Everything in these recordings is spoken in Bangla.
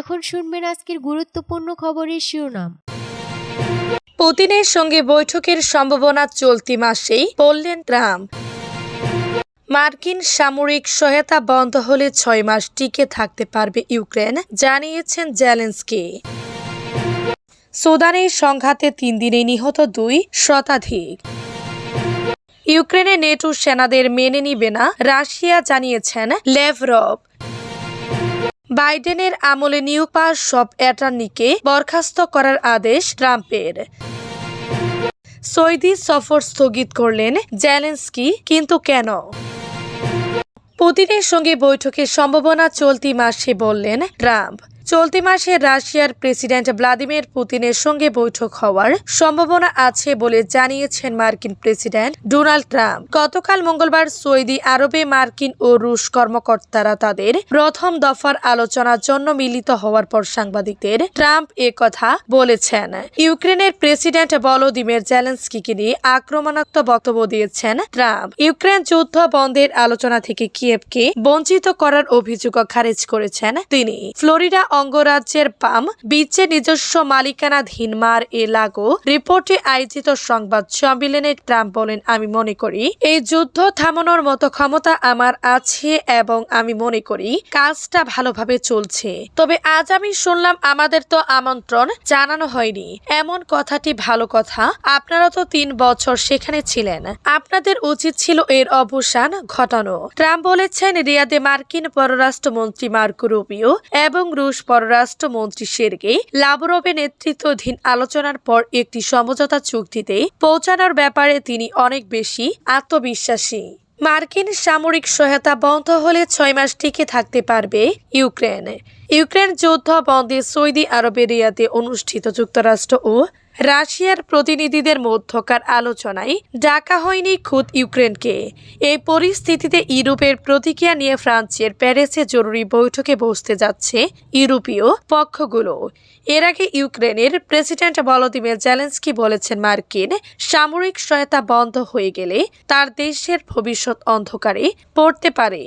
এখন শুনবেন আজকের গুরুত্বপূর্ণ খবরের শিরোনাম। পুতিনের সঙ্গে বৈঠকের সম্ভাবনা চলতি মাসেই বললেন ট্রাম্প। মার্কিন সামরিক সহায়তা বন্ধ হলে ছয় মাস টিকে থাকতে পারবে ইউক্রেন, জানিয়েছেন জেলেন্সকি। সুদানের সংঘাতে তিন দিনে নিহত দুই শতাধিক। ইউক্রেনে নেটো সেনাদের মেনে নিবে না, রাশিয়া, জানিয়েছেন লেভরভ বাইডেনের আমলে নিয়োগ পাওয়া সব অ্যাটর্নিকে বরখাস্ত করার আদেশ ট্রাম্পের। সৌদি সফর স্থগিত করলেন জ্যালেন্সকি কিন্তু কেন? পুতিনের সঙ্গে বৈঠকের সম্ভাবনা চলতি মাসে বললেন ট্রাম্প। চলতি মাসে রাশিয়ার প্রেসিডেন্ট ভ্লাদিমির পুতিনের সঙ্গে বৈঠক হওয়ার সম্ভাবনা আছে বলে জানিয়েছেন মার্কিন প্রেসিডেন্ট ডোনাল্ড ট্রাম্প। গতকাল মঙ্গলবার সৌদি আরবে মার্কিন ও রুশ কর্মকর্তারা তাদের প্রথম দফার আলোচনার জন্য মিলিত হওয়ার পর সাংবাদিকদের ট্রাম্প এ কথা বলেছেন। ইউক্রেনের প্রেসিডেন্ট ভলোদিমির জেলেন্সকিকে নিয়ে আক্রমণাত্মক বক্তব্য দিয়েছেন ট্রাম্প। ইউক্রেন যুদ্ধ বন্ধের আলোচনা থেকে কিয়েভকে বঞ্চিত করার অভিযোগ খারিজ করেছেন তিনি। ফ্লোরিডা অঙ্গরাজ্যের পাম বিচে নিজস্ব মালিকানাধীন মার এ লাগো রিপোর্টে আয়োজিত সংবাদ সম্মেলনে ট্রাম্প বলেন, আমি মনে করি এই যুদ্ধ থামানোর মতো ক্ষমতা আমার আছে এবং আমি মনে করি কাজটা ভালোভাবে চলছে। তবে আজ আমি শুনলাম আমাদের তো আমন্ত্রণ জানানো হয়নি। এমন কথাটি ভালো কথা। আপনারা তো তিন বছর সেখানে ছিলেন। আপনাদের উচিত ছিল এর অবসান ঘটানো। ট্রাম্প বলেছেন, রিয়াদে মার্কিন পররাষ্ট্রমন্ত্রী মার্কো রুবিও এবং রুশ পররাষ্ট্রমন্ত্রী শেরগে লাভরবের নেতৃত্বাধীন আলোচনার পর একটি সমঝোতা চুক্তিতে পৌঁছানোর ব্যাপারে তিনি অনেক বেশি আত্মবিশ্বাসী। মার্কিন সামরিক সহায়তা বন্ধ হলে ছয় মাস টিকে থাকতে পারবে ইউক্রেন। ইউক্রেন যুদ্ধ বন্ধে সৌদি আরবের রিয়াতে অনুষ্ঠিত যুক্তরাষ্ট্র ও রাশিয়ার প্রতিনিধিদের মধ্যকার আলোচনায় ডাকা হয়নি খুদ ইউক্রেনকে। এই পরিস্থিতিতে ইউরোপের প্রতিক্রিয়া নিয়ে ফ্রান্সের প্যারিসে জরুরি বৈঠকে বসতে যাচ্ছে ইউরোপীয় পক্ষগুলো। এর আগে ইউক্রেনের প্রেসিডেন্ট ভলোদিমির জেলেন্সকি বলেছেন মার্কিন সামরিক সহায়তা বন্ধ হয়ে গেলে তার দেশের ভবিষ্যৎ অন্ধকারে পড়তে পারে।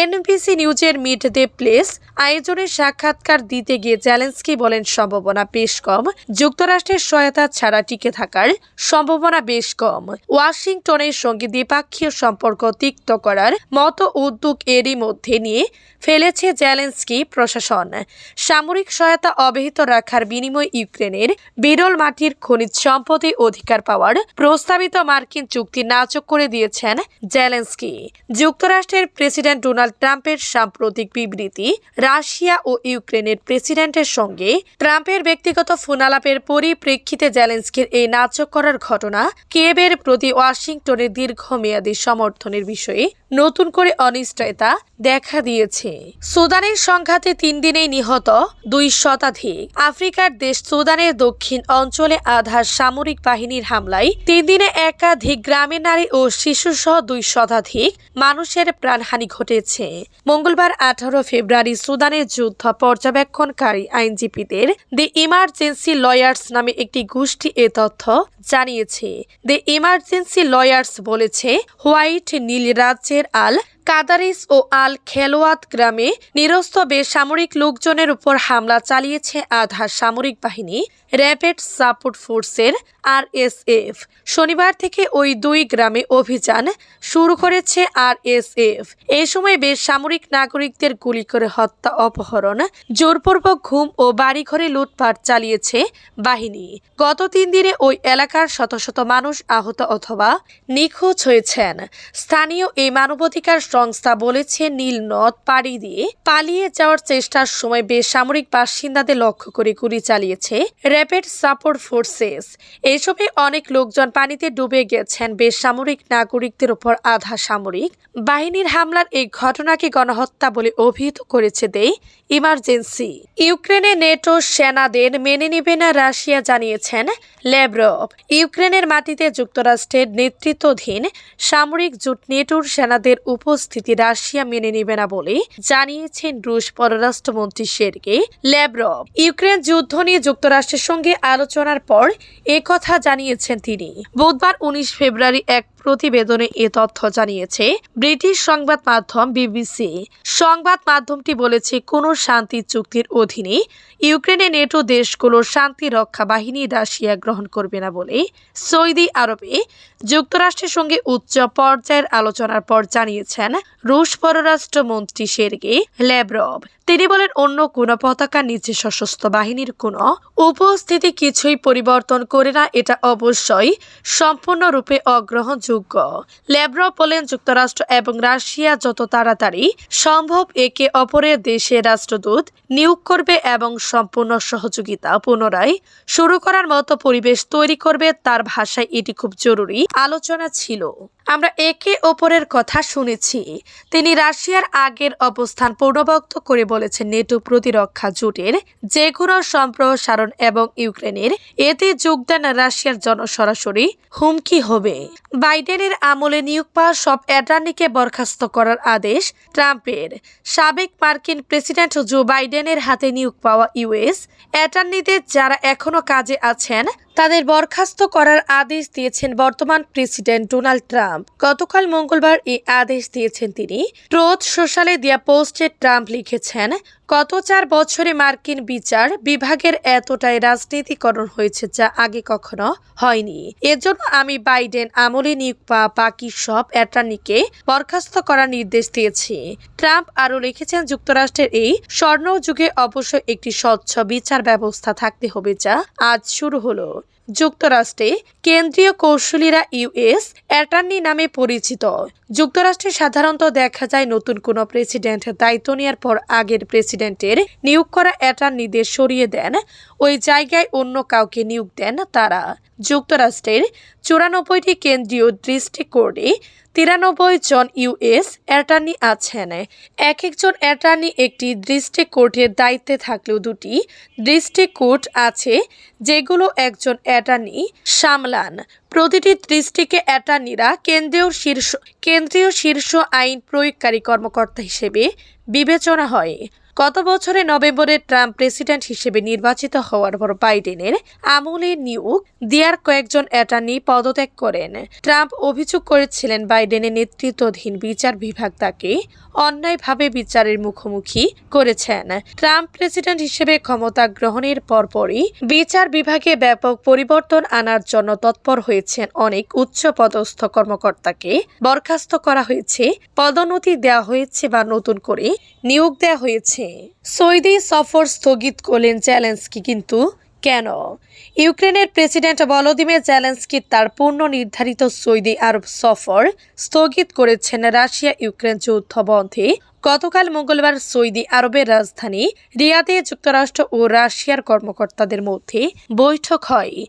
এনবিসি নিউজের মিড দ্য প্লেস আয়োজনে সাক্ষাৎকার দিতে গিয়ে জেলেন্সকি বলেন সম্ভাবনা বেশ কম। যুক্তরাষ্ট্রের সহায়তা ছাড়া টিকে থাকার সম্ভাবনা বেশ কম। ওয়াশিংটনের সঙ্গে দ্বিপাক্ষীয় সম্পর্ক তিক্ত করার মতো উদ্যোগ এরই মধ্যে নিয়ে ফেলেছে জেলেন্সকি প্রশাসন। সামরিক সহায়তা অব্যাহত রাখার বিনিময়ে ইউক্রেনের বিরল মাটির খনিজ সম্পদে অধিকার পাওয়ার প্রস্তাবিত মার্কিন চুক্তি নাচক করে দিয়েছেন জেলেন্সকি। যুক্তরাষ্ট্রের প্রেসিডেন্ট ডোনাল্ড ট্রাম্পের সাম্প্রতিক বিবৃতি রাশিয়া ও ইউক্রেনের প্রেসিডেন্টের সঙ্গে ট্রাম্পের ব্যক্তিগত ফোনালাপের পরিপ্রেক্ষিতে জেলেন্সকির এই নাচক করার ঘটনা কিয়েবের প্রতি ওয়াশিংটনের দীর্ঘমেয়াদী সমর্থনের বিষয়ে নতুন করে অনিশ্চয়তা দেখা দিয়েছে। সুদানের সংঘাতে তিন দিনেই নিহত দুই শতাধিক। আফ্রিকার দেশ সুদানের দক্ষিণ অঞ্চলে আধার সামরিক বাহিনীর হামলায় তিন দিনে একাধিক গ্রামের নারী ও শিশুসহ দুই শতাধিক মানুষের প্রাণহানি ঘটেছে। মঙ্গলবার আঠারো ফেব্রুয়ারি সুদানের যুদ্ধ পর্যবেক্ষণকারী আইনজীবীদের দি ইমার্জেন্সি লয়ার্স নামে একটি গোষ্ঠী এ তথ্য জানিয়েছে। দ্য ইমার্জেন্সি লয়ার্স বলেছে হোয়াইট নীল রাজ্যের আল কাদারিস ও আল খেলোয়াত গ্রামে নিরস্ত বেসামরিক লোকজনের উপর হামলা চালিয়েছে আধার সামরিক বাহিনী, র্যাপিড সাপোর্ট ফোর্সের আরএসএফ। শনিবার থেকে ওই দুই গ্রামে অভিযান শুরু করেছে আরএসএফ। এই সময় বেসামরিক নাগরিকদের গুলি করে হত্যা, অপহরণ, জোরপূর্বক ঘুম ও বাড়িঘরে লুটপাট চালিয়েছে বাহিনী। গত তিন দিনে ওই এলাকার শত শত মানুষ আহত অথবা নিখোঁজ হয়েছেন। স্থানীয় এই মানবাধিকার সংস্থা বলেছে, নীল নদ পাড়ি দিয়ে পালিয়ে যাওয়ার চেষ্টার সময় বেসামরিক বাসিন্দাদের লক্ষ্য করে গুলি চালিয়েছে র্যাপিড সাপোর্ট ফোর্সেস। এসবে অনেক লোকজন পানিতে ডুবে গেছেন। বেসামরিক নাগরিকদের উপর আধা সামরিক বাহিনীর হামলার এই ঘটনাকে গণহত্যা বলে অভিহিত করেছে দেই ইমার্জেন্সি। ইউক্রেনে নেটো সেনাদের মেনে নেবে না রাশিয়া জানিয়েছেন লেব্রভ ইউক্রেনের মাটিতে যুক্তরাষ্ট্রের নেতৃত্বাধীন সামরিক জোট নেটোর সেনাদের উপস্থিতি রাশিয়া মেনে নেবে না বলে জানিয়েছেন রুশ পররাষ্ট্রমন্ত্রী শেরকে ল্যাবরব ইউক্রেন যুদ্ধ নিয়ে যুক্তরাষ্ট্রের সঙ্গে আলোচনার পর একথা কথা জানিয়েছেন তিনি। বুধবার উনিশ ফেব্রুয়ারি এক প্রতিবেদনে এ তথ্য জানিয়েছে, ব্রিটিশ সংবাদ মাধ্যম বিবিসি। সংবাদ মাধ্যমটি বলেছে, কোনো শান্তি চুক্তির অধীনে ইউক্রেনে নেটো দেশগুলো শান্তি রক্ষা বাহিনী রাশিয়া গ্রহণ করবে না বলে সৌদি আরবে যুক্তরাষ্ট্রের সঙ্গে উচ্চ পর্যায়ের আলোচনার পর জানিয়েছেন রুশ পররাষ্ট্রমন্ত্রী সের্গে ল্যাব্রভ তিনি বলেন, অন্য কোনো পতাকা নিচে সশস্ত্র বাহিনীর কোনো উপস্থিতি কিছুই পরিবর্তন করে না, এটা অবশ্যই সম্পূর্ণরূপে অগ্রহণযোগ্য। ল্যাব্রভ বলেন, যুক্তরাষ্ট্র এবং রাশিয়া যত তাড়াতাড়ি সম্ভব একে অপরের দেশে রাষ্ট্রদূত নিয়োগ করবে এবং সম্পূর্ণ সহযোগিতা পুনরায় শুরু করার মতো পরিবেশ তৈরি করবে, তার ভাষায় এটি খুব জরুরি আলোচনা ছিল। আমরা একে অপরের কথা শুনেছি। তিনি রাশিয়ার আগের অবস্থান পূর্ণবক্ত করে বলেছেন, নেটো প্রতিরক্ষা জোটের যে কোনো সম্প্রসারণ এবং ইউক্রেনের এতে যোগদান রাশিয়ার জন সরাসরি হুমকি হবে। বাইডেনের আমলে নিয়োগ পাওয়া সব অ্যাটর্নিকে বরখাস্ত করার আদেশ ট্রাম্পের। সাবেক মার্কিন প্রেসিডেন্ট জো বাইডেনের হাতে নিয়োগ পাওয়া ইউএস অ্যাটর্নিদের যারা এখনও কাজে আছেন তাদের বরখাস্ত করার আদেশ দিয়েছেন বর্তমান প্রেসিডেন্ট ডোনাল্ড ট্রাম্প। গতকাল মঙ্গলবার এই আদেশ দিয়েছেন তিনি। ট্রোথ সোশ্যালে দেয়া পোস্টে ট্রাম্প লিখেছেন, গত চার বছরে মার্কিন বিচার বিভাগের এতটাই রাজনীতিকরণ হয়েছে যা আগে কখনো হয়নি। এজন্য আমি বাইডেন আমলে নিয়োগ পাওয়া বাকি সব অ্যাটর্নিকে বরখাস্ত করার নির্দেশ দিয়েছি। ট্রাম্প আরও লিখেছেন, যুক্তরাষ্ট্রের এই স্বর্ণ যুগে অবশ্যই একটি স্বচ্ছ বিচার ব্যবস্থা থাকতে হবে যা আজ শুরু হলো। out যুক্তরাষ্ট্রে কেন্দ্রীয় কৌশলীরা ইউএস অ্যাটর্নি নামে পরিচিত। যুক্তরাষ্ট্রে সাধারণত দেখা যায় নতুন কোনো প্রেসিডেন্ট দায়িত্ব নেওয়ার পর আগের প্রেসিডেন্টের নিয়োগ করা অ্যাটর্নিদের সরিয়ে দেন, ওই জায়গায় অন্য কাউকে নিয়োগ দেন তারা। যুক্তরাষ্ট্রের চুরানব্বইটি কেন্দ্রীয় কোর্টে তিরানব্বই জন ইউএস অ্যাটর্নি আছেন। এক একজন অ্যাটর্নি একটি ডিস্ট্রিক্ট কোর্টের দায়িত্বে থাকলেও দুটি ডিস্ট্রিক্ট কোর্ট আছে, যেগুলো একজন অ্যাটর্নি সামলান। প্রতিটি দৃষ্টিকে অ্যাটর্নিরা কেন্দ্রীয় শীর্ষ কেন্দ্রীয় শীর্ষ আইন প্রয়োগকারী কর্মকর্তা হিসেবে বিবেচনা হয়। গত বছরে নভেম্বরে ট্রাম্প প্রেসিডেন্ট হিসেবে নির্বাচিত হওয়ার পর বাইডেনের আমলে নিয়োগ দেওয়ার কয়েকজন অ্যাটর্নি পদত্যাগ করেন। ট্রাম্প অভিযোগ করেছিলেন, বাইডেনের নেতৃত্বাধীন বিচার বিভাগ তাকে অন্যায়ভাবে বিচারের মুখোমুখি করেছেন। ট্রাম্প প্রেসিডেন্ট হিসেবে ক্ষমতা গ্রহণের পরপরই বিচার বিভাগে ব্যাপক পরিবর্তন আনার জন্য তৎপর হয়েছেন অনেক উচ্চ পদস্থ কর্মকর্তাকে বরখাস্ত করা হয়েছে, পদোন্নতি দেওয়া হয়েছে বা নতুন করে নিয়োগ দেওয়া হয়েছে সৌদি সফর স্থগিত করলেন চ্যালেঞ্জকি কিন্তু। কেন? ইউক্রেনের প্রেসিডেন্ট ভলোদিমির জেলেন্সকি তার পূর্ণ নির্ধারিত সৌদি আরব সফর স্থগিত করেছেন রাশিয়া ইউক্রেন যুদ্ধ বন্ধে। গতকাল মঙ্গলবার সৌদি আরবের রাজধানী রিয়াদে যুক্তরাষ্ট্র ও রাশিয়ার কর্মকর্তাদের মধ্যে বৈঠক হয়।